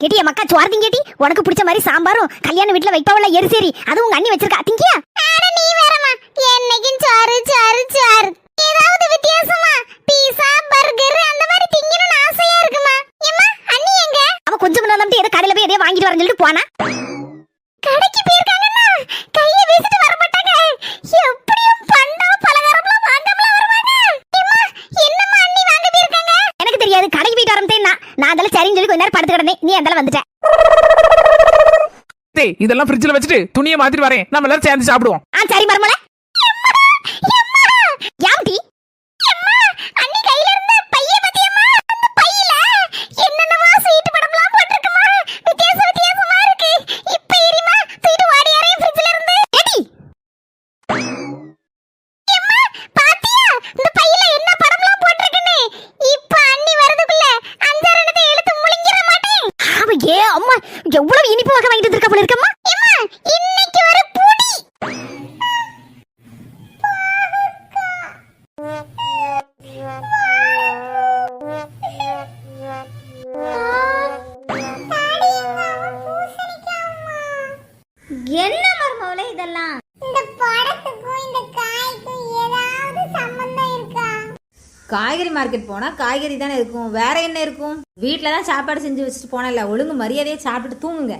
கேட்டிய மக்கா சுவார் திங்கேட்டி உனக்கு பிடிச்ச மாதிரி சாம்பாரும் கல்யாண வீட்டுல வைப்பவள எரிசேரி. அது உங்க அண்ணி வச்சிருக்கா. திங்கியா? நீ வேறமா என்னைக்கும் சாரு சாரு சாரு ஏதாவது வித்தியாசமா? பீஸா பர்கர் அந்த மாதிரி திங்கணும்னு ஆசையா இருக்குமா? ஏம்மா அண்ணி எங்க? அவ கொஞ்சம் முன்ன வந்துட்டு ஏதோ கடையில போய் எதையோ வாங்கிட்டு வரேன்னு சொல்லிட்டு போனா. கடைக்கு போயிருக்காங்கன்னா நான் அதெல்லாம் சரின்னு சொல்லி கொஞ்ச நேரம் படுத்து கிடந்தேன். நீ அதெல்லாம் வந்துட்ட. டேய் இதெல்லாம் ஃப்ரிட்ஜ்ல வச்சுட்டு துணியை மாத்திட்டு வரேன். நம்ம எல்லாரும் சேர்ந்து சாப்பிடுவோம். ஆ சரி மருமல ஏ அம்மா எவ்வளவு இனிப்பு வகை வாங்கிட்டு வந்திருக்கா போல இருக்கம்மா? இன்னைக்கு ஒரு பூடி. என்ன மர்மவளே இதெல்லாம்? இந்த காய்கறி மார்க்கெட் போனா காய்கறி தானே இருக்கும். வேற என்ன இருக்கும்? வீட்டில் தான் சாப்பாடு செஞ்சு வச்சுட்டு போனல ஒழுங்கு மரியாதையை சாப்பிட்டுட்டு தூங்குங்க.